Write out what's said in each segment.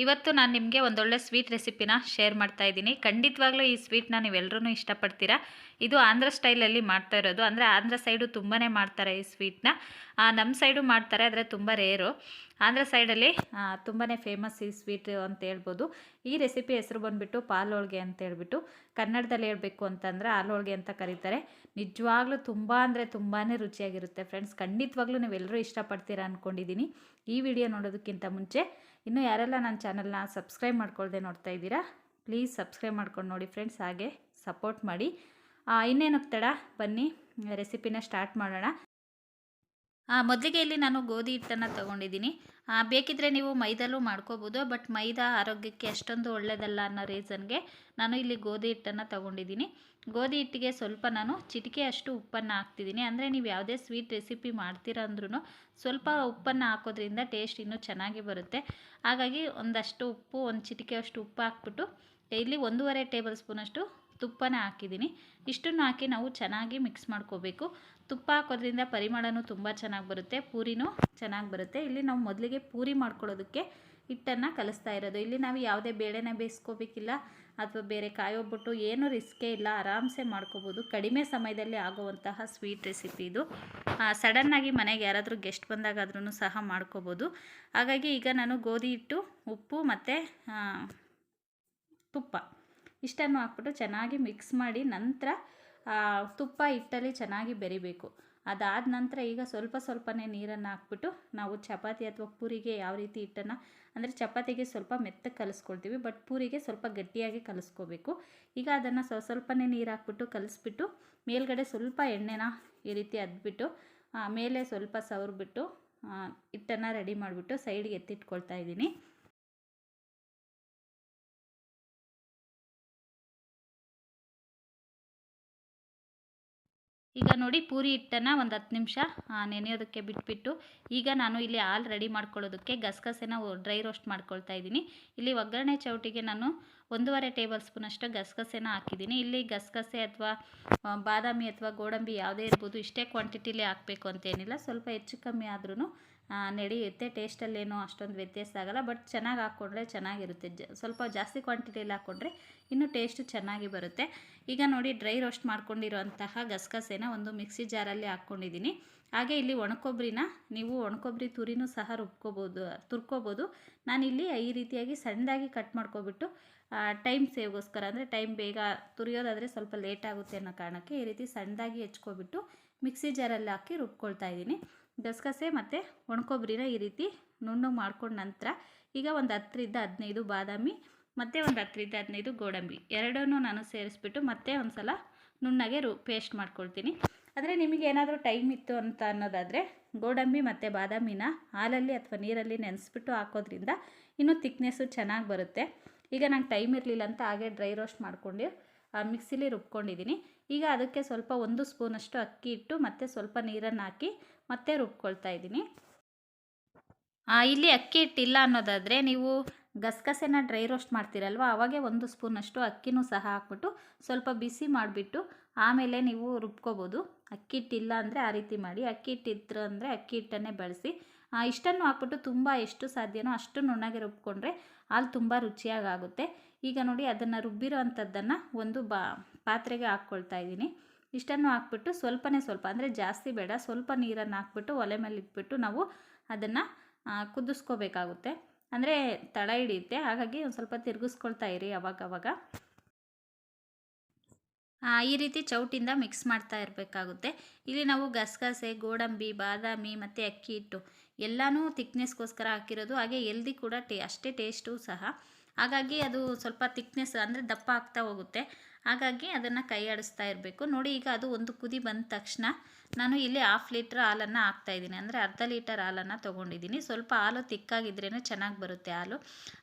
ಇವತ್ತು ನಾನು ನಿಮಗೆ ಒಂದೊಳ್ಳೆ ಸ್ವೀಟ್ ರೆಸಿಪಿನ ಶೇರ್ ಮಾಡ್ತಾ ಇದ್ದೀನಿ. ಖಂಡಿತವಾಗ್ಲೂ ಈ ಸ್ವೀಟ್ನ ನೀವೆಲ್ಲರೂ ಇಷ್ಟಪಡ್ತೀರಾ? ಇದು ಆಂಧ್ರ ಸ್ಟೈಲಲ್ಲಿ ಮಾಡ್ತಾ ಇರೋದು. ಅಂದರೆ ಆಂಧ್ರ ಸೈಡು ತುಂಬಾ ಮಾಡ್ತಾರೆ ಈ ಸ್ವೀಟ್ನ ನಮ್ಮ ಸೈಡು ಮಾಡ್ತಾರೆ, ಆದರೆ ತುಂಬ ರೇರು ಆಂಧ್ರ ಸೈಡಲ್ಲಿ ತುಂಬಾ ಫೇಮಸ್ ಈ ಸ್ವೀಟ್ ಅಂತ ಹೇಳ್ಬೋದು. ಈ ರೆಸಿಪಿ ಹೆಸರು ಬಂದುಬಿಟ್ಟು ಪಾಲ್ ಹೋಳ್ಗೆ ಅಂತ ಹೇಳ್ಬಿಟ್ಟು. ಕನ್ನಡದಲ್ಲಿ ಹೇಳಬೇಕು ಅಂತಂದರೆ ಹಾಲು ಹೋಳ್ಗೆ ಅಂತ ಕರೀತಾರೆ. ನಿಜವಾಗ್ಲೂ ತುಂಬ ಅಂದರೆ ತುಂಬಾ ರುಚಿಯಾಗಿರುತ್ತೆ. ಫ್ರೆಂಡ್ಸ್ ಖಂಡಿತವಾಗ್ಲೂ ನೀವೆಲ್ಲರೂ ಇಷ್ಟಪಡ್ತೀರಾ ಅಂದ್ಕೊಂಡಿದ್ದೀನಿ ಈ ವಿಡಿಯೋ ನೋಡೋದಕ್ಕಿಂತ ಮುಂಚೆ ಇನ್ನು ಯಾರೆಲ್ಲ ನನ್ನ ಚಾನಲ್ನ ಸಬ್ಸ್ಕ್ರೈಬ್ ಮಾಡ್ಕೊಳ್ದೆ ನೋಡ್ತಾ ಇದ್ದೀರಾ, ಪ್ಲೀಸ್ ಸಬ್ಸ್ಕ್ರೈಬ್ ಮಾಡ್ಕೊಂಡು ನೋಡಿ ಫ್ರೆಂಡ್ಸ್, ಹಾಗೆ ಸಪೋರ್ಟ್ ಮಾಡಿ. ಇನ್ನೇನು ತಡ, ಬನ್ನಿ, ರೆಸಿಪಿನ ಸ್ಟಾರ್ಟ್ ಮಾಡೋಣ. ಮೊದಲಿಗೆ ಇಲ್ಲಿ ನಾನು ಗೋಧಿ ಹಿಟ್ಟನ್ನು ತೊಗೊಂಡಿದ್ದೀನಿ. ಬೇಕಿದ್ದರೆ ನೀವು ಮೈದಲ್ಲೂ ಮಾಡ್ಕೋಬೋದು, ಬಟ್ ಮೈದಾ ಆರೋಗ್ಯಕ್ಕೆ ಅಷ್ಟೊಂದು ಒಳ್ಳೆಯದಲ್ಲ ಅನ್ನೋ ರೀಸನ್ಗೆ ನಾನು ಇಲ್ಲಿ ಗೋಧಿ ಹಿಟ್ಟನ್ನು ತೊಗೊಂಡಿದ್ದೀನಿ. ಗೋಧಿ ಹಿಟ್ಟಿಗೆ ಸ್ವಲ್ಪ ನಾನು ಚಿಟಿಕೆ ಅಷ್ಟು ಉಪ್ಪನ್ನು ಹಾಕ್ತಿದ್ದೀನಿ. ಅಂದರೆ ನೀವು ಯಾವುದೇ ಸ್ವೀಟ್ ರೆಸಿಪಿ ಮಾಡ್ತೀರಾ ಅಂದ್ರೂ ಸ್ವಲ್ಪ ಉಪ್ಪನ್ನು ಹಾಕೋದ್ರಿಂದ ಟೇಸ್ಟ್ ಇನ್ನೂ ಚೆನ್ನಾಗಿ ಬರುತ್ತೆ. ಹಾಗಾಗಿ ಒಂದಷ್ಟು ಉಪ್ಪು, ಒಂದು ಚಿಟಿಕೆ ಅಷ್ಟು ಉಪ್ಪು ಹಾಕ್ಬಿಟ್ಟು ಇಲ್ಲಿ ಒಂದೂವರೆ ಟೇಬಲ್ ಸ್ಪೂನಷ್ಟು ತುಪ್ಪನ ಹಾಕಿದ್ದೀನಿ. ಇಷ್ಟನ್ನು ಹಾಕಿ ನಾವು ಚೆನ್ನಾಗಿ ಮಿಕ್ಸ್ ಮಾಡ್ಕೋಬೇಕು. ತುಪ್ಪ ಹಾಕೋದ್ರಿಂದ ಪರಿಮಳನೂ ತುಂಬ ಚೆನ್ನಾಗಿ ಬರುತ್ತೆ, ಪೂರಿನೂ ಚೆನ್ನಾಗಿ ಬರುತ್ತೆ. ಇಲ್ಲಿ ನಾವು ಮೊದಲಿಗೆ ಪೂರಿ ಮಾಡ್ಕೊಳ್ಳೋದಕ್ಕೆ ಹಿಟ್ಟನ್ನು ಕಲಿಸ್ತಾ ಇರೋದು. ಇಲ್ಲಿ ನಾವು ಯಾವುದೇ ಬೇಳೆನ ಬೇಯಿಸ್ಕೋಬೇಕಿಲ್ಲ ಅಥವಾ ಬೇರೆ ಕಾಯೋಗ್ಬಿಟ್ಟು ಏನೂ ರಿಸ್ಕೇ ಇಲ್ಲ, ಆರಾಮ್ಸೆ ಮಾಡ್ಕೋಬೋದು. ಕಡಿಮೆ ಸಮಯದಲ್ಲಿ ಆಗುವಂತಹ ಸ್ವೀಟ್ ರೆಸಿಪಿ ಇದು. ಸಡನ್ನಾಗಿ ಮನೆಗೆ ಯಾರಾದರೂ ಗೆಸ್ಟ್ ಬಂದಾಗಾದ್ರೂ ಸಹ ಮಾಡ್ಕೋಬೋದು. ಹಾಗಾಗಿ ಈಗ ನಾನು ಗೋಧಿ ಹಿಟ್ಟು, ಉಪ್ಪು ಮತ್ತು ತುಪ್ಪ ಇಷ್ಟನ್ನು ಹಾಕ್ಬಿಟ್ಟು ಚೆನ್ನಾಗಿ ಮಿಕ್ಸ್ ಮಾಡಿ ನಂತರ ತುಪ್ಪ ಹಿಟ್ಟಲ್ಲಿ ಚೆನ್ನಾಗಿ ಬೆರಿಬೇಕು. ಅದಾದ ನಂತರ ಈಗ ಸ್ವಲ್ಪ ಸ್ವಲ್ಪನೇ ನೀರನ್ನು ಹಾಕ್ಬಿಟ್ಟು ನಾವು ಚಪಾತಿ ಅಥವಾ ಪೂರಿಗೆ ಯಾವ ರೀತಿ ಹಿಟ್ಟನ್ನು, ಅಂದರೆ ಚಪಾತಿಗೆ ಸ್ವಲ್ಪ ಮೆತ್ತಗೆ ಕಲಿಸ್ಕೊಳ್ತೀವಿ, ಬಟ್ ಪೂರಿಗೆ ಸ್ವಲ್ಪ ಗಟ್ಟಿಯಾಗಿ ಕಲಿಸ್ಕೋಬೇಕು. ಈಗ ಅದನ್ನು ಸ್ವಲ್ಪ ಸ್ವಲ್ಪನೇ ನೀರು ಹಾಕ್ಬಿಟ್ಟು ಕಲಿಸ್ಬಿಟ್ಟು ಮೇಲ್ಗಡೆ ಸ್ವಲ್ಪ ಎಣ್ಣೆನ ಈ ರೀತಿ ಅದ್ಬಿಟ್ಟು ಮೇಲೆ ಸ್ವಲ್ಪ ಸವರ್ಬಿಟ್ಟು ಹಿಟ್ಟನ್ನು ರೆಡಿ ಮಾಡಿಬಿಟ್ಟು ಸೈಡ್ಗೆ ಎತ್ತಿಟ್ಕೊಳ್ತಾ ಇದ್ದೀನಿ. ಈಗ ನೋಡಿ ಪೂರಿ ಹಿಟ್ಟನ್ನು ಒಂದು ಹತ್ತು ನಿಮಿಷ ನೆನೆಯೋದಕ್ಕೆ ಬಿಟ್ಬಿಟ್ಟು ಈಗ ನಾನು ಇಲ್ಲಿ ಹಾಲು ರೆಡಿ ಮಾಡ್ಕೊಳ್ಳೋದಕ್ಕೆ ಗಸಗಸೆನ ಡ್ರೈ ರೋಸ್ಟ್ ಮಾಡ್ಕೊಳ್ತಾ ಇದ್ದೀನಿ. ಇಲ್ಲಿ ಒಗ್ಗರಣೆ ಚೌಟಿಗೆ ನಾನು ಒಂದೂವರೆ ಟೇಬಲ್ ಸ್ಪೂನಷ್ಟು ಗಸಗಸೆನ ಹಾಕಿದ್ದೀನಿ. ಇಲ್ಲಿ ಗಸಗಸೆ ಅಥವಾ ಬಾದಾಮಿ ಅಥವಾ ಗೋಡಂಬಿ ಯಾವುದೇ ಇರ್ಬೋದು ಇಷ್ಟೇ ಕ್ವಾಂಟಿಟಿಲಿ ಹಾಕಬೇಕು ಅಂತೇನಿಲ್ಲ. ಸ್ವಲ್ಪ ಹೆಚ್ಚು ಕಮ್ಮಿ ಆದ್ರೂ ನಡೆಯುತ್ತೆ, ಟೇಸ್ಟಲ್ಲೇನೋ ಅಷ್ಟೊಂದು ವ್ಯತ್ಯಾಸ ಆಗಲ್ಲ, ಬಟ್ ಚೆನ್ನಾಗಿ ಹಾಕ್ಕೊಂಡ್ರೆ ಚೆನ್ನಾಗಿರುತ್ತೆ. ಜ, ಸ್ವಲ್ಪ ಜಾಸ್ತಿ ಕ್ವಾಂಟಿಟಿಯಲ್ಲಿ ಹಾಕ್ಕೊಂಡ್ರೆ ಇನ್ನೂ ಟೇಸ್ಟು ಚೆನ್ನಾಗಿ ಬರುತ್ತೆ. ಈಗ ನೋಡಿ ಡ್ರೈ ರೋಸ್ಟ್ ಮಾಡ್ಕೊಂಡಿರೋಂತಹ ಗಸಗಸೆನ ಒಂದು ಮಿಕ್ಸಿ ಜಾರಲ್ಲಿ ಹಾಕ್ಕೊಂಡಿದ್ದೀನಿ. ಹಾಗೆ ಇಲ್ಲಿ ಒಣಕೊಬ್ಬರಿನ ನೀವು ಒಣಕೊಬ್ಬರಿ ತುರಿನೂ ಸಹ ರುಬ್ಕೋಬೋದು, ತುರ್ಕೋಬೋದು. ನಾನಿಲ್ಲಿ ಈ ರೀತಿಯಾಗಿ ಸಣ್ಣದಾಗಿ ಕಟ್ ಮಾಡ್ಕೊಬಿಟ್ಟು ಟೈಮ್ ಸೇವ್ಗೋಸ್ಕರ, ಅಂದರೆ ಟೈಮ್ ಬೇಗ ತುರಿಯೋದಾದರೆ ಸ್ವಲ್ಪ ಲೇಟ್ ಆಗುತ್ತೆ ಅನ್ನೋ ಕಾರಣಕ್ಕೆ ಈ ರೀತಿ ಸಣ್ಣದಾಗಿ ಹೆಚ್ಕೊಬಿಟ್ಟು ಮಿಕ್ಸಿ ಜಾರಲ್ಲಿ ಹಾಕಿ ರುಬ್ಕೊಳ್ತಾ ಇದ್ದೀನಿ. ಗಸಗಸೆ ಮತ್ತು ಒಣಕೊಬ್ಬರಿನ ಈ ರೀತಿ ನುಣ್ಣು ಮಾಡ್ಕೊಂಡ ನಂತರ ಈಗ ಒಂದು ಹತ್ತರಿಂದ ಹದಿನೈದು ಬಾದಾಮಿ, ಮತ್ತು ಒಂದು ಹತ್ತರಿಂದ ಹದಿನೈದು ಗೋಡಂಬಿ. ಎರಡನ್ನೂ ನಾನು ಸೇರಿಸ್ಬಿಟ್ಟು ಮತ್ತೆ ಒಂದು ಸಲ ನುಣ್ಣಗೆ ರು ಪೇಸ್ಟ್ ಮಾಡ್ಕೊಳ್ತೀನಿ. ಆದರೆ ನಿಮಗೆ ಏನಾದರೂ ಟೈಮ್ ಇತ್ತು ಅಂತ ಅನ್ನೋದಾದರೆ ಗೋಡಂಬಿ ಮತ್ತು ಬಾದಾಮಿನ ಹಾಲಲ್ಲಿ ಅಥವಾ ನೀರಲ್ಲಿ ನೆನೆಸ್ಬಿಟ್ಟು ಹಾಕೋದ್ರಿಂದ ಇನ್ನೂ ತಿಕ್ನೆಸ್ಸು ಚೆನ್ನಾಗಿ ಬರುತ್ತೆ. ಈಗ ನಂಗೆ ಟೈಮ್ ಇರಲಿಲ್ಲ ಅಂತ ಹಾಗೆ ಡ್ರೈ ರೋಸ್ಟ್ ಮಾಡ್ಕೊಂಡು ಮಿಕ್ಸಿಲಿ ರುಬ್ಕೊಂಡಿದ್ದೀನಿ ಈಗ ಅದಕ್ಕೆ ಸ್ವಲ್ಪ ಒಂದು ಸ್ಪೂನಷ್ಟು ಅಕ್ಕಿ ಇಟ್ಟು ಮತ್ತೆ ಸ್ವಲ್ಪ ನೀರನ್ನು ಹಾಕಿ ಮತ್ತೆ ರುಬ್ಕೊಳ್ತಾ ಇದ್ದೀನಿ. ಇಲ್ಲಿ ಅಕ್ಕಿ ಹಿಟ್ಟಿಲ್ಲ ಅನ್ನೋದಾದರೆ ನೀವು ಗಸಗಸೆನ ಡ್ರೈ ರೋಸ್ಟ್ ಮಾಡ್ತೀರಲ್ವ? ಅವಾಗೆ ಒಂದು ಸ್ಪೂನಷ್ಟು ಅಕ್ಕಿನೂ ಸಹ ಹಾಕ್ಬಿಟ್ಟು ಸ್ವಲ್ಪ ಬಿಸಿ ಮಾಡಿಬಿಟ್ಟು ಆಮೇಲೆ ನೀವು ರುಬ್ಕೋಬೋದು. ಅಕ್ಕಿ ಹಿಟ್ಟಿಲ್ಲ ಅಂದರೆ ಆ ರೀತಿ ಮಾಡಿ. ಅಕ್ಕಿ ಹಿಟ್ಟಿದ್ರು ಅಂದರೆ ಅಕ್ಕಿ ಹಿಟ್ಟನ್ನೇ ಬಳಸಿ. ಇಷ್ಟನ್ನು ಹಾಕ್ಬಿಟ್ಟು ತುಂಬ ಎಷ್ಟು ಸಾಧ್ಯನೋ ಅಷ್ಟು ನುಣ್ಣಗೆ ರುಬ್ಕೊಂಡ್ರೆ ಹಾಲು ತುಂಬ ರುಚಿಯಾಗಿ ಆಗುತ್ತೆ ಈಗ ನೋಡಿ ಅದನ್ನು ರುಬ್ಬಿರೋ ಅಂಥದ್ದನ್ನು ಒಂದು ಬಾ ಪಾತ್ರೆಗೆ ಹಾಕ್ಕೊಳ್ತಾ ಇದ್ದೀನಿ. ಇಷ್ಟನ್ನು ಹಾಕ್ಬಿಟ್ಟು ಸ್ವಲ್ಪನೇ ಸ್ವಲ್ಪ, ಅಂದರೆ ಜಾಸ್ತಿ ಬೇಡ, ಸ್ವಲ್ಪ ನೀರನ್ನು ಹಾಕ್ಬಿಟ್ಟು ಒಲೆ ಮೇಲೆ ಇಟ್ಬಿಟ್ಟು ನಾವು ಅದನ್ನು ಕುದಿಸ್ಕೋಬೇಕಾಗುತ್ತೆ. ಅಂದರೆ ತಳ ಹಿಡಿಯುತ್ತೆ. ಹಾಗಾಗಿ ಒಂದು ಸ್ವಲ್ಪ ತಿರುಗಿಸ್ಕೊಳ್ತಾ ಇರಿ ಅವಾಗವಾಗ. ಈ ರೀತಿ ಚೌಟಿಂದ ಮಿಕ್ಸ್ ಮಾಡ್ತಾ ಇರಬೇಕಾಗುತ್ತೆ. ಇಲ್ಲಿ ನಾವು ಗಸಗಸೆ, ಗೋಡಂಬಿ, ಬಾದಾಮಿ ಮತ್ತು ಅಕ್ಕಿ ಹಿಟ್ಟು ಎಲ್ಲನೂ ತಿಕ್ನೆಸ್ಗೋಸ್ಕರ ಹಾಕಿರೋದು. ಹಾಗೆ ಎಲ್ದಿ ಕೂಡ ಟೇ, ಅಷ್ಟೇ ಟೇಸ್ಟು ಸಹ. ಹಾಗಾಗಿ ಅದು ಸ್ವಲ್ಪ ತಿಕ್ನೆಸ್ ಅಂದರೆ ದಪ್ಪ ಆಗ್ತಾ ಹೋಗುತ್ತೆ. ಹಾಗಾಗಿ ಅದನ್ನು ಆಡಿಸ್ತಾ ಇರಬೇಕು. ನೋಡಿ, ಈಗ ಅದು ಒಂದು ಕುದಿ ಬಂದ ತಕ್ಷಣ ನಾನು ಇಲ್ಲಿ ಹಾಫ್ ಲೀಟ್ರ್ ಹಾಲನ್ನು ಹಾಕ್ತಾಯಿದ್ದೀನಿ ಅಂದರೆ ಅರ್ಧ ಲೀಟರ್ ಹಾಲನ್ನು ತೊಗೊಂಡಿದ್ದೀನಿ. ಸ್ವಲ್ಪ ಹಾಲು ತಿಕ್ಕಾಗಿದ್ರೇ ಚೆನ್ನಾಗಿ ಬರುತ್ತೆ ಹಾಲು.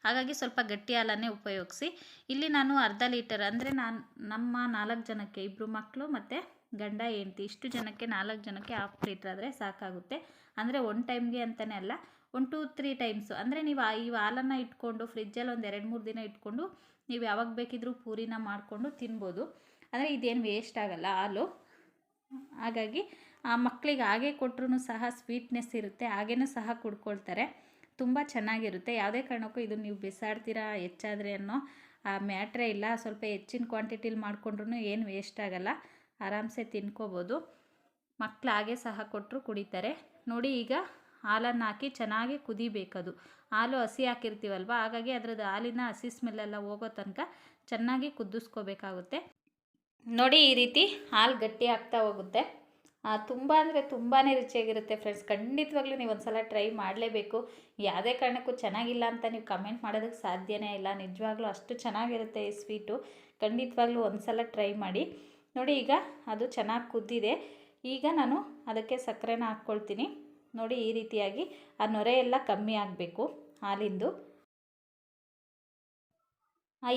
ಹಾಗಾಗಿ ಸ್ವಲ್ಪ ಗಟ್ಟಿ ಹಾಲನ್ನೇ ಉಪಯೋಗಿಸಿ. ಇಲ್ಲಿ ನಾನು ಅರ್ಧ ಲೀಟರ್ ಅಂದರೆ ನಾನು ನಮ್ಮ ನಾಲ್ಕು ಜನಕ್ಕೆ ಇಬ್ಬರು ಮಕ್ಕಳು ಮತ್ತು ಗಂಡ ಹೆಂಡ್ತಿ, ಇಷ್ಟು ಜನಕ್ಕೆ ನಾಲ್ಕು ಜನಕ್ಕೆ ಹಾಫ್ ಲೀಟ್ರ್ ಆದರೆ ಸಾಕಾಗುತ್ತೆ. ಅಂದರೆ ಒನ್ ಟೈಮ್ಗೆ ಅಂತಲೇ ಅಲ್ಲ ಒನ್, ಟು, ತ್ರೀ ಟೈಮ್ಸು. ಅಂದರೆ ನೀವು ಈ ಹಾಲನ್ನು ಇಟ್ಕೊಂಡು ಫ್ರಿಜ್ಜಲ್ಲಿ ಒಂದು ಎರಡು, ಮೂರು ದಿನ ಇಟ್ಕೊಂಡು ನೀವು ಯಾವಾಗ ಬೇಕಿದ್ರೂ ಪೂರಿನ ಮಾಡಿಕೊಂಡು ತಿನ್ಬೋದು. ಅಂದರೆ ಇದೇನು ವೇಸ್ಟ್ ಆಗಲ್ಲ ಹಾಲು. ಹಾಗಾಗಿ ಆ ಮಕ್ಕಳಿಗೆ ಹಾಗೆ ಕೊಟ್ಟರು ಸಹ ಸ್ವೀಟ್ನೆಸ್ ಇರುತ್ತೆ, ಹಾಗೇನೂ ಸಹ ಕುಡ್ಕೊಳ್ತಾರೆ. ತುಂಬ ಚೆನ್ನಾಗಿರುತ್ತೆ. ಯಾವುದೇ ಕಾರಣಕ್ಕೂ ಇದು ನೀವು ಬಿಸಾಡ್ತೀರಾ, ಹೆಚ್ಚಾದರೆ ಅನ್ನೋ ಆ ಮ್ಯಾಟ್ರೇ ಇಲ್ಲ. ಸ್ವಲ್ಪ ಹೆಚ್ಚಿನ ಕ್ವಾಂಟಿಟಿಲಿ ಮಾಡಿಕೊಂಡ್ರು ಏನು ವೇಸ್ಟ್ ಆಗಲ್ಲ. ಆರಾಮ್ಸೆ ತಿನ್ಕೋಬೋದು. ಮಕ್ಕಳು ಹಾಗೆ ಸಹ ಕೊಟ್ಟರು ಕುಡಿತಾರೆ. ನೋಡಿ ಈಗ ಹಾಲನ್ನು ಹಾಕಿ ಚೆನ್ನಾಗಿ ಕುದಿಬೇಕದು. ಹಾಲು ಹಸಿ ಹಾಕಿರ್ತೀವಲ್ವ? ಹಾಗಾಗಿ ಅದರದ್ದು ಹಾಲಿನ ಹಸಿ ಸ್ಮೆಲ್ಲೆಲ್ಲ ಹೋಗೋ ತನಕ ಚೆನ್ನಾಗಿ ಕುದಿಸ್ಕೋಬೇಕಾಗುತ್ತೆ. ನೋಡಿ ಈ ರೀತಿ ಹಾಲು ಗಟ್ಟಿ ಆಗ್ತಾ ಹೋಗುತ್ತೆ. ತುಂಬ ಅಂದರೆ ತುಂಬಾ ರುಚಿಯಾಗಿರುತ್ತೆ ಫ್ರೆಂಡ್ಸ್ ಖಂಡಿತವಾಗ್ಲೂ ನೀವು ಒಂದು ಸಲ ಟ್ರೈ ಮಾಡಲೇಬೇಕು. ಯಾವುದೇ ಕಾರಣಕ್ಕೂ ಚೆನ್ನಾಗಿಲ್ಲ ಅಂತ ನೀವು ಕಮೆಂಟ್ ಮಾಡೋದಕ್ಕೆ ಸಾಧ್ಯನೇ ಇಲ್ಲ. ನಿಜವಾಗ್ಲೂ ಅಷ್ಟು ಚೆನ್ನಾಗಿರುತ್ತೆ ಈ ಸ್ವೀಟು ಖಂಡಿತವಾಗ್ಲೂ ಒಂದು ಸಲ ಟ್ರೈ ಮಾಡಿ. ನೋಡಿ ಈಗ ಅದು ಚೆನ್ನಾಗಿ ಕುದ್ದಿದೆ. ಈಗ ನಾನು ಅದಕ್ಕೆ ಸಕ್ಕರೆನ ಹಾಕ್ಕೊಳ್ತೀನಿ. ನೋಡಿ ಈ ರೀತಿಯಾಗಿ ಆ ನೊರೆ ಎಲ್ಲ ಕಮ್ಮಿ ಆಗಬೇಕು ಹಾಲಿಂದು.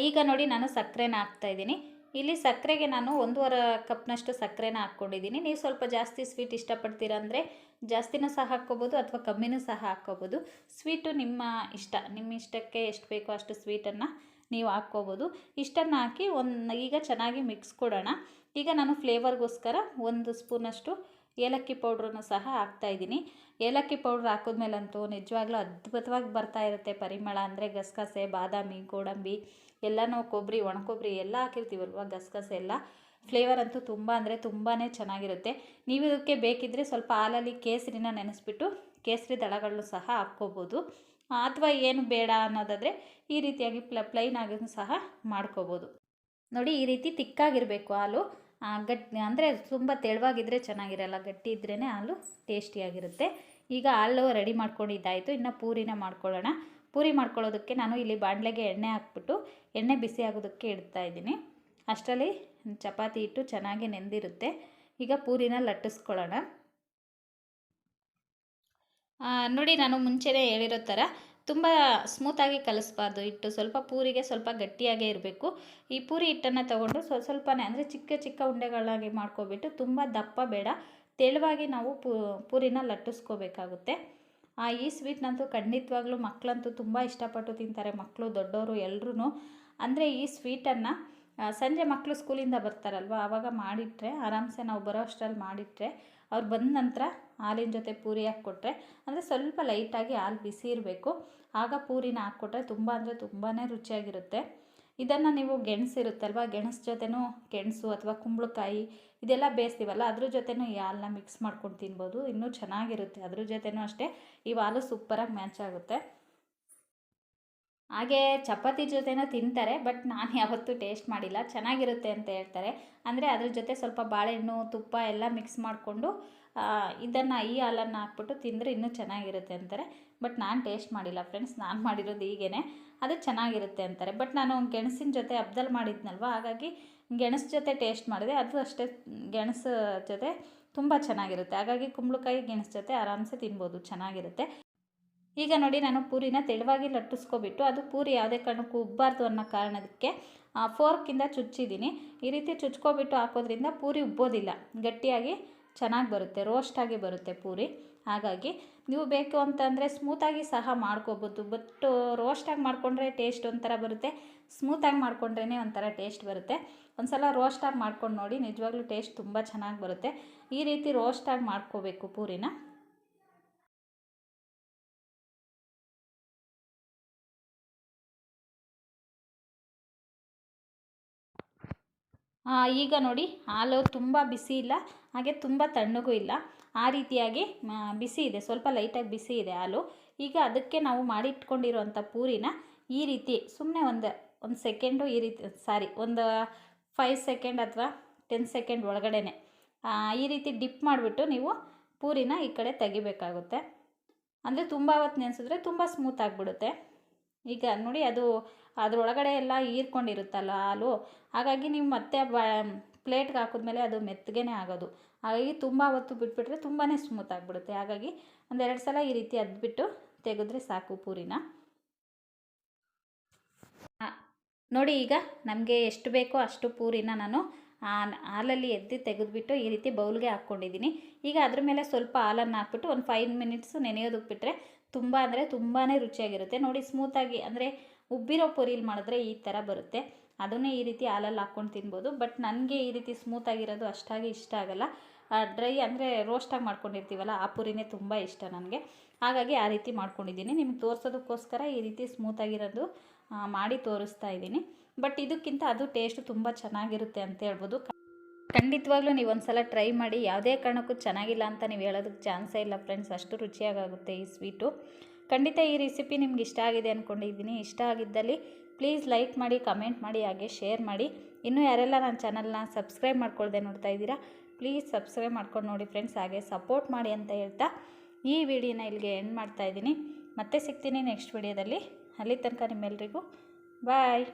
ಈಗ ನೋಡಿ ನಾನು ಸಕ್ಕರೆನ ಹಾಕ್ತಾಯಿದ್ದೀನಿ ಇಲ್ಲಿ ಸಕ್ಕರೆಗೆ ನಾನು ಒಂದೂವರೆ ಕಪ್ನಷ್ಟು ಸಕ್ಕರೆನ ಹಾಕ್ಕೊಂಡಿದ್ದೀನಿ. ನೀವು ಸ್ವಲ್ಪ ಜಾಸ್ತಿ ಸ್ವೀಟ್ ಇಷ್ಟಪಡ್ತೀರ ಅಂದರೆ ಜಾಸ್ತಿನೂ ಸಹ ಹಾಕ್ಕೋಬೋದು ಅಥವಾ ಕಮ್ಮಿನೂ ಸಹ ಹಾಕ್ಕೋಬೋದು. ಸ್ವೀಟು ನಿಮ್ಮ ಇಷ್ಟ, ನಿಮ್ಮ ಇಷ್ಟಕ್ಕೆ ಎಷ್ಟು ಬೇಕೋ ಅಷ್ಟು ಸ್ವೀಟನ್ನು ನೀವು ಹಾಕ್ಕೋಬೋದು. ಇಷ್ಟನ್ನು ಹಾಕಿ ಒಂದು, ಈಗ ಚೆನ್ನಾಗಿ ಮಿಕ್ಸ್ ಕೊಡೋಣ. ಈಗ ನಾನು ಫ್ಲೇವರ್ಗೋಸ್ಕರ ಒಂದು ಸ್ಪೂನಷ್ಟು ಏಲಕ್ಕಿ ಪೌಡ್ರನ್ನು ಸಹ ಹಾಕ್ತಾಯಿದ್ದೀನಿ ಏಲಕ್ಕಿ ಪೌಡ್ರ್ ಹಾಕಿದ್ಮೇಲಂತೂ ನಿಜವಾಗ್ಲೂ ಅದ್ಭುತವಾಗಿ ಬರ್ತಾ ಇರುತ್ತೆ ಪರಿಮಳ ಅಂದರೆ ಗಸಗಸೆ, ಬಾದಾಮಿ, ಗೋಡಂಬಿ, ಎಲ್ಲನೂ ಕೊಬ್ಬರಿ, ಒಣಕೊಬ್ಬರಿ ಎಲ್ಲ ಹಾಕಿರ್ತೀವಲ್ವ ಗಸಗಸೆ ಎಲ್ಲ? ಫ್ಲೇವರ್ ಅಂತೂ ತುಂಬ ಅಂದರೆ ತುಂಬಾ ಚೆನ್ನಾಗಿರುತ್ತೆ. ನೀವು ಇದಕ್ಕೆ ಬೇಕಿದ್ದರೆ ಸ್ವಲ್ಪ ಹಾಲಲ್ಲಿ ಕೇಸರಿನ ನೆನೆಸ್ಬಿಟ್ಟು ಕೇಸರಿ ದಳಗಳನ್ನು ಸಹ ಹಾಕ್ಕೋಬೋದು. ಅಥವಾ ಏನು ಬೇಡ ಅನ್ನೋದಾದರೆ ಈ ರೀತಿಯಾಗಿ ಪ್ಲ ಪ್ಲೈನ್ ಆಗಿ ಸಹ ಮಾಡ್ಕೋಬೋದು. ನೋಡಿ ಈ ರೀತಿ ತಿಕ್ಕಾಗಿರಬೇಕು ಹಾಲು. ಗಟ್ಟಿ ಅಂದರೆ ತುಂಬ ತೆಳುವಾಗಿದ್ದರೆ ಚೆನ್ನಾಗಿರಲ್ಲ, ಗಟ್ಟಿ ಇದ್ರೇ ಹಾಲು ಟೇಸ್ಟಿಯಾಗಿರುತ್ತೆ. ಈಗ ಹಾಲು ರೆಡಿ ಮಾಡ್ಕೊಂಡಿದ್ದಾಯಿತು, ಇನ್ನು ಪೂರಿನ ಮಾಡ್ಕೊಳ್ಳೋಣ. ಪೂರಿ ಮಾಡ್ಕೊಳ್ಳೋದಕ್ಕೆ ನಾನು ಇಲ್ಲಿ ಬಾಣಲೆಗೆ ಎಣ್ಣೆ ಹಾಕ್ಬಿಟ್ಟು ಎಣ್ಣೆ ಬಿಸಿ ಆಗೋದಕ್ಕೆ ಇಡ್ತಾ ಇದ್ದೀನಿ. ಅಷ್ಟರಲ್ಲಿ ಚಪಾತಿ ಹಿಟ್ಟು ಚೆನ್ನಾಗಿ ನೆಂದಿರುತ್ತೆ. ಈಗ ಪೂರಿನ ಲಟ್ಟಿಸ್ಕೊಳ್ಳೋಣ. ನೋಡಿ ನಾನು ಮುಂಚೆನೇ ಹೇಳಿರೋ ಥರ ತುಂಬ ಸ್ಮೂತಾಗಿ ಕಲಿಸ್ಬಾರ್ದು. ಹಿಟ್ಟು ಸ್ವಲ್ಪ ಪೂರಿಗೆ ಸ್ವಲ್ಪ ಗಟ್ಟಿಯಾಗೇ ಇರಬೇಕು. ಈ ಪೂರಿ ಹಿಟ್ಟನ್ನು ತಗೊಂಡು ಸ್ವಲ್ಪ ಸ್ವಲ್ಪನೇ ಅಂದರೆ ಚಿಕ್ಕ ಚಿಕ್ಕ ಉಂಡೆಗಳಾಗಿ ಮಾಡ್ಕೊಬಿಟ್ಟು ತುಂಬ ದಪ್ಪ ಬೇಡ. ತೆಳುವಾಗಿ ನಾವು ಪೂರಿನ ಲಟ್ಟಿಸ್ಕೋಬೇಕಾಗುತ್ತೆ. ಈ ಸ್ವೀಟ್ನಂತೂ ಖಂಡಿತವಾಗ್ಲೂ ಮಕ್ಕಳಂತೂ ತುಂಬ ಇಷ್ಟಪಟ್ಟು ತಿಂತಾರೆ. ಮಕ್ಕಳು ದೊಡ್ಡವರು ಎಲ್ಲರೂ ಅಂದರೆ ಈ ಸ್ವೀಟನ್ನು ಸಂಜೆ ಮಕ್ಕಳು ಸ್ಕೂಲಿಂದ ಬರ್ತಾರಲ್ವ? ಆವಾಗ ಮಾಡಿಟ್ರೆ, ಆರಾಮ್ಸೆ ನಾವು ಬರೋ ಅಷ್ಟರಲ್ಲಿ ಮಾಡಿಟ್ರೆ, ಅವ್ರು ಬಂದ ನಂತರ ಹಾಲಿನ ಜೊತೆ ಪೂರಿ ಹಾಕ್ಕೊಟ್ರೆ ಅಂದರೆ ಸ್ವಲ್ಪ ಲೈಟಾಗಿ ಹಾಲು ಬಿಸಿ ಇರಬೇಕು ಆಗ ಪೂರಿನ ಹಾಕ್ಕೊಟ್ರೆ ತುಂಬ ಅಂದರೆ ತುಂಬಾ ರುಚಿಯಾಗಿರುತ್ತೆ. ಇದನ್ನು ನೀವು ಗೆಣಸು ಇರುತ್ತಲ್ವ, ಗೆಣಸು ಜೊತೆನೂ ಗೆಣಸು ಅಥವಾ ಕುಂಬಳಕಾಯಿ ಇದೆಲ್ಲ ಬೇಯಿಸ್ತೀವಲ್ಲ, ಅದ್ರ ಜೊತೆನೂ ಈ ಹಾಲನ್ನ ಮಿಕ್ಸ್ ಮಾಡ್ಕೊಂಡು ತಿನ್ಬೋದು, ಇನ್ನೂ ಚೆನ್ನಾಗಿರುತ್ತೆ. ಅದ್ರ ಜೊತೆನೂ ಅಷ್ಟೇ ಈ ಹಾಲು ಸೂಪರಾಗಿ ಮ್ಯಾಚ್ ಆಗುತ್ತೆ. ಹಾಗೆ ಚಪಾತಿ ಜೊತೆನೂ ತಿಂತಾರೆ ಬಟ್ ನಾನು ಯಾವತ್ತೂ ಟೇಸ್ಟ್ ಮಾಡಿಲ್ಲ. ಚೆನ್ನಾಗಿರುತ್ತೆ ಅಂತ ಹೇಳ್ತಾರೆ. ಅಂದರೆ ಅದ್ರ ಜೊತೆ ಸ್ವಲ್ಪ ಬಾಳೆಹಣ್ಣು, ತುಪ್ಪ ಎಲ್ಲ ಮಿಕ್ಸ್ ಮಾಡಿಕೊಂಡು ಇದನ್ನು ಈ ಹಾಲನ್ನು ಹಾಕ್ಬಿಟ್ಟು ತಿಂದರೆ ಇನ್ನೂ ಚೆನ್ನಾಗಿರುತ್ತೆ ಅಂತಾರೆ. ಬಟ್ ನಾನು ಟೇಸ್ಟ್ ಮಾಡಿಲ್ಲ ಫ್ರೆಂಡ್ಸ್, ನಾನು ಮಾಡಿರೋದು ಹೀಗೇ ಅದು ಚೆನ್ನಾಗಿರುತ್ತೆ ಅಂತಾರೆ. ಬಟ್ ನಾನು ಗೆಣಸಿನ ಜೊತೆ ಹಬ್ದಲ್ಲಿ ಮಾಡಿದ್ನಲ್ವ, ಹಾಗಾಗಿ ಗೆಣಸು ಜೊತೆ ಟೇಸ್ಟ್ ಮಾಡಿದೆ. ಅದು ಅಷ್ಟೇ, ಗೆಣಸು ಜೊತೆ ತುಂಬ ಚೆನ್ನಾಗಿರುತ್ತೆ. ಹಾಗಾಗಿ ಕುಂಬಳಕಾಯಿ ಗೆಣಸು ಜೊತೆ ಆರಾಮ್ಸೆ ತಿನ್ಬೋದು, ಚೆನ್ನಾಗಿರುತ್ತೆ. ಈಗ ನೋಡಿ, ನಾನು ಪೂರಿನ ತೆಳುವಾಗಿ ಲಟ್ಟಿಸ್ಕೊಬಿಟ್ಟು ಅದು ಪೂರಿ ಯಾವುದೇ ಕಾರಣಕ್ಕೂ ಉಬ್ಬಾರ್ದು ಅನ್ನೋ ಕಾರಣಕ್ಕೆ ಫೋರ್ಕಿಂದ ಚುಚ್ಚಿದ್ದೀನಿ. ಈ ರೀತಿ ಚುಚ್ಕೊಬಿಟ್ಟು ಹಾಕೋದ್ರಿಂದ ಪೂರಿ ಉಬ್ಬೋದಿಲ್ಲ. ಗಟ್ಟಿಯಾಗಿ ಚೆನ್ನಾಗಿ ಬರುತ್ತೆ ರೋಸ್ಟಾಗಿ ಬರುತ್ತೆ ಪೂರಿ. ಹಾಗಾಗಿ ನೀವು ಬೇಕು ಅಂತಂದರೆ ಸ್ಮೂತಾಗಿ ಸಹ ಮಾಡ್ಕೋಬೋದು. ಬಟ್ ರೋಸ್ಟಾಗಿ ಮಾಡಿಕೊಂಡ್ರೆ ಟೇಸ್ಟ್ ಒಂಥರ ಬರುತ್ತೆ ಸ್ಮೂತಾಗಿ ಮಾಡಿಕೊಂಡ್ರೇ ಒಂಥರ ಟೇಸ್ಟ್ ಬರುತ್ತೆ. ಒಂದು ಸಲ ರೋಸ್ಟಾಗಿ ಮಾಡ್ಕೊಂಡು ನೋಡಿ, ನಿಜವಾಗ್ಲೂ ಟೇಸ್ಟ್ ತುಂಬ ಚೆನ್ನಾಗಿ ಬರುತ್ತೆ. ಈ ರೀತಿ ರೋಸ್ಟಾಗಿ ಮಾಡ್ಕೋಬೇಕು ಪೂರಿನ. ಈಗ ನೋಡಿ, ಹಾಲು ತುಂಬ ಬಿಸಿ ಇಲ್ಲ, ಹಾಗೆ ತುಂಬ ತಣ್ಣಗೂ ಇಲ್ಲ. ಆ ರೀತಿಯಾಗಿ ಬಿಸಿ ಇದೆ, ಸ್ವಲ್ಪ ಲೈಟಾಗಿ ಬಿಸಿ ಇದೆ ಹಾಲು. ಈಗ ಅದಕ್ಕೆ ನಾವು ಮಾಡಿಟ್ಕೊಂಡಿರುವಂಥ ಪೂರಿನ ಈ ರೀತಿ ಸುಮ್ಮನೆ ಒಂದು ಒಂದು ಸೆಕೆಂಡು ಈ ರೀತಿ, ಸಾರಿ, ಒಂದು ಫೈವ್ ಸೆಕೆಂಡ್ ಅಥವಾ ಟೆನ್ ಸೆಕೆಂಡ್ ಒಳಗಡೆ ಈ ರೀತಿ ಡಿಪ್ ಮಾಡಿಬಿಟ್ಟು ನೀವು ಪೂರಿನ ಈ ಕಡೆ ತೆಗಿಬೇಕಾಗುತ್ತೆ. ಅಂದರೆ ತುಂಬ ಹೊತ್ತು ನೆನೆಸಿದ್ರೆ ತುಂಬ ಸ್ಮೂತ್ ಆಗಿಬಿಡುತ್ತೆ. ಈಗ ನೋಡಿ ಅದು ಅದರೊಳಗಡೆ ಎಲ್ಲ ಹೀರ್ಕೊಂಡಿರುತ್ತಲ್ಲ ಹಾಲು. ಹಾಗಾಗಿ ನೀವು ಮತ್ತೆ ಬ, ಪ್ಲೇಟ್ಗೆ ಹಾಕಿದ್ಮೇಲೆ ಅದು ಮೆತ್ತಗೆನೇ ಆಗೋದು. ಹಾಗಾಗಿ ತುಂಬ ಹೊತ್ತು ಬಿಟ್ಬಿಟ್ರೆ ತುಂಬಾ ಸ್ಮೂತ್ ಆಗಿಬಿಡುತ್ತೆ. ಹಾಗಾಗಿ ಒಂದೆರಡು ಸಲ ಈ ರೀತಿ ಅದ್ಬಿಟ್ಟು ತೆಗೆದ್ರೆ ಸಾಕು ಪೂರಿನ. ನೋಡಿ ಈಗ ನಮಗೆ ಎಷ್ಟು ಬೇಕೋ ಅಷ್ಟು ಪೂರಿನ ನಾನು ಹಾಲಲ್ಲಿ ಎದ್ದು ತೆಗೆದುಬಿಟ್ಟು ಈ ರೀತಿ ಬೌಲ್ಗೆ ಹಾಕ್ಕೊಂಡಿದ್ದೀನಿ. ಈಗ ಅದ್ರ ಮೇಲೆ ಸ್ವಲ್ಪ ಹಾಲನ್ನು ಹಾಕ್ಬಿಟ್ಟು ಒಂದು ಫೈವ್ ಮಿನಿಟ್ಸು ನೆನೆಯೋದಕ್ಕೆ ಬಿಟ್ಟರೆ ತುಂಬ ಅಂದರೆ ತುಂಬಾ ರುಚಿಯಾಗಿರುತ್ತೆ. ನೋಡಿ ಸ್ಮೂತಾಗಿ ಅಂದರೆ ಉಬ್ಬಿರೋ ಪೊರಿಲಿ ಮಾಡಿದ್ರೆ ಈ ಥರ ಬರುತ್ತೆ. ಅದನ್ನೇ ಈ ರೀತಿ ಹಾಲಲ್ಲಿ ಹಾಕ್ಕೊಂಡು ತಿನ್ಬೋದು. ಬಟ್ ನನಗೆ ಈ ರೀತಿ ಸ್ಮೂತಾಗಿರೋದು ಅಷ್ಟಾಗಿ ಇಷ್ಟ ಆಗಲ್ಲ. ಡ್ರೈ ಅಂದರೆ ರೋಸ್ಟಾಗಿ ಮಾಡ್ಕೊಂಡಿರ್ತೀವಲ್ಲ, ಆ ಪುರಿನೇ ತುಂಬ ಇಷ್ಟ ನನಗೆ. ಹಾಗಾಗಿ ಆ ರೀತಿ ಮಾಡ್ಕೊಂಡಿದ್ದೀನಿ. ನಿಮ್ಗೆ ತೋರಿಸೋದಕ್ಕೋಸ್ಕರ ಈ ರೀತಿ ಸ್ಮೂತಾಗಿರೋದು ಮಾಡಿ ತೋರಿಸ್ತಾ ಇದ್ದೀನಿ. ಬಟ್ ಇದಕ್ಕಿಂತ ಅದು ಟೇಸ್ಟ್ ತುಂಬ ಚೆನ್ನಾಗಿರುತ್ತೆ ಅಂತ ಹೇಳ್ಬೋದು. ಖಂಡಿತವಾಗ್ಲೂ ನೀವು ಒಂದು ಸಲ ಟ್ರೈ ಮಾಡಿ, ಯಾವುದೇ ಕಾರಣಕ್ಕೂ ಚೆನ್ನಾಗಿಲ್ಲ ಅಂತ ನೀವು ಹೇಳೋದಕ್ಕೆ ಚಾನ್ಸೇ ಇಲ್ಲ ಫ್ರೆಂಡ್ಸ್ ಅಷ್ಟು ರುಚಿಯಾಗುತ್ತೆ ಈ ಸ್ವೀಟು ಖಂಡಿತ ಈ ರೆಸಿಪಿ ನಿಮ್ಗೆ ಇಷ್ಟ ಆಗಿದೆ ಅಂದ್ಕೊಂಡಿದ್ದೀನಿ ಇಷ್ಟ ಆಗಿದ್ದಲ್ಲಿ ಪ್ಲೀಸ್ ಲೈಕ್ ಮಾಡಿ ಕಮೆಂಟ್ ಮಾಡಿ, ಹಾಗೆ ಶೇರ್ ಮಾಡಿ. ಇನ್ನೂ ಯಾರೆಲ್ಲ ನನ್ನ ಚಾನಲ್ನ ಸಬ್ಸ್ಕ್ರೈಬ್ ಮಾಡ್ಕೊಳ್ದೆ ನೋಡ್ತಾ ಇದ್ದೀರಾ ಪ್ಲೀಸ್ ಸಬ್ಸ್ಕ್ರೈಬ್ ಮಾಡ್ಕೊಂಡು ನೋಡಿ ಫ್ರೆಂಡ್ಸ್ ಹಾಗೆ ಸಪೋರ್ಟ್ ಮಾಡಿ ಅಂತ ಹೇಳ್ತಾ ಈ ವಿಡಿಯೋನ ಇಲ್ಲಿಗೆ ಎಂಡ್ ಮಾಡ್ತಾ ಇದ್ದೀನಿ. ಮತ್ತೆ ಸಿಗ್ತೀನಿ ನೆಕ್ಸ್ಟ್ ವಿಡಿಯೋದಲ್ಲಿ ಅಲ್ಲಿ ತನಕ ನಿಮ್ಮೆಲ್ಲರಿಗೂ ಬಾಯ್